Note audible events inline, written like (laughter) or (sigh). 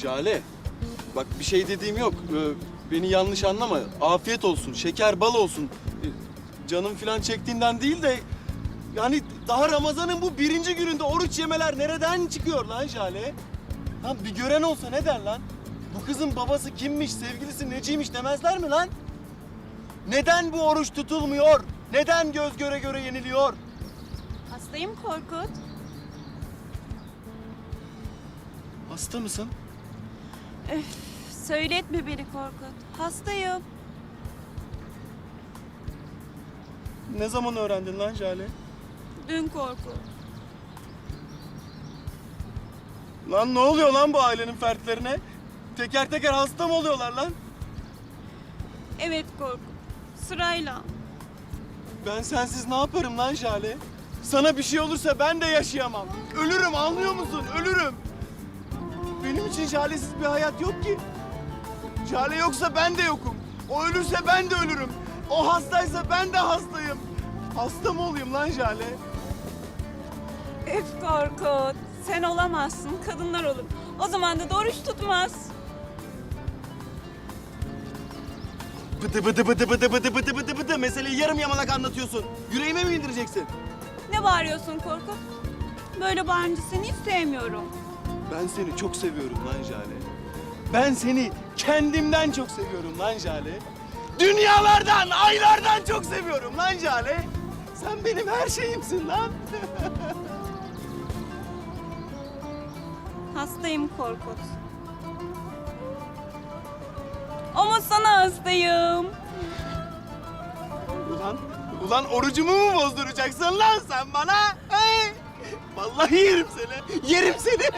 Jale, bak bir şey dediğim yok. Ee, beni yanlış anlama. Afiyet olsun, şeker bal olsun. Ee, canım falan çektiğinden değil de... Yani daha Ramazan'ın bu birinci gününde oruç yemeler nereden çıkıyor lan Jale? Lan bir gören olsa ne der lan? Bu kızın babası kimmiş, sevgilisi neciymiş demezler mi lan? Neden bu oruç tutulmuyor? Neden göz göre göre yeniliyor? Hastayım Korkut. Hasta mısın? Öf, söyletme beni Korkut. Hastayım. Ne zaman öğrendin lan Jale? Dün Korkut. Lan ne oluyor lan bu ailenin fertlerine? Teker teker hasta mı oluyorlar lan? Evet Korkut. Sırayla. Ben sensiz ne yaparım lan Jale? Sana bir şey olursa ben de yaşayamam. Ölürüm anlıyor musun? Ölürüm. İçin Jale'siz bir hayat yok ki. Jale yoksa ben de yokum. O ölürse ben de ölürüm. O hastaysa ben de hastayım. Hasta mı olayım lan Jale? Öf Korkut. Sen olamazsın. Kadınlar olur. O zaman da oruç tutmaz. Bıdı bıdı bıdı bıdı bıdı bıdı bıdı bıdı. Meseleyi yarım yamalak anlatıyorsun. Yüreğime mi indireceksin? Ne bağırıyorsun Korkut? Böyle bağırınca seni hiç sevmiyorum. Ben seni çok seviyorum lan Jale. Ben seni kendimden çok seviyorum lan Jale. Dünyalardan, aylardan çok seviyorum lan Jale. Sen benim her şeyimsin lan. (laughs) Hastayım Korkut. Ama sana hastayım. ulan, ulan orucumu mu bozduracaksın lan sen bana? Hey! Vallahi yerim seni, yerim seni.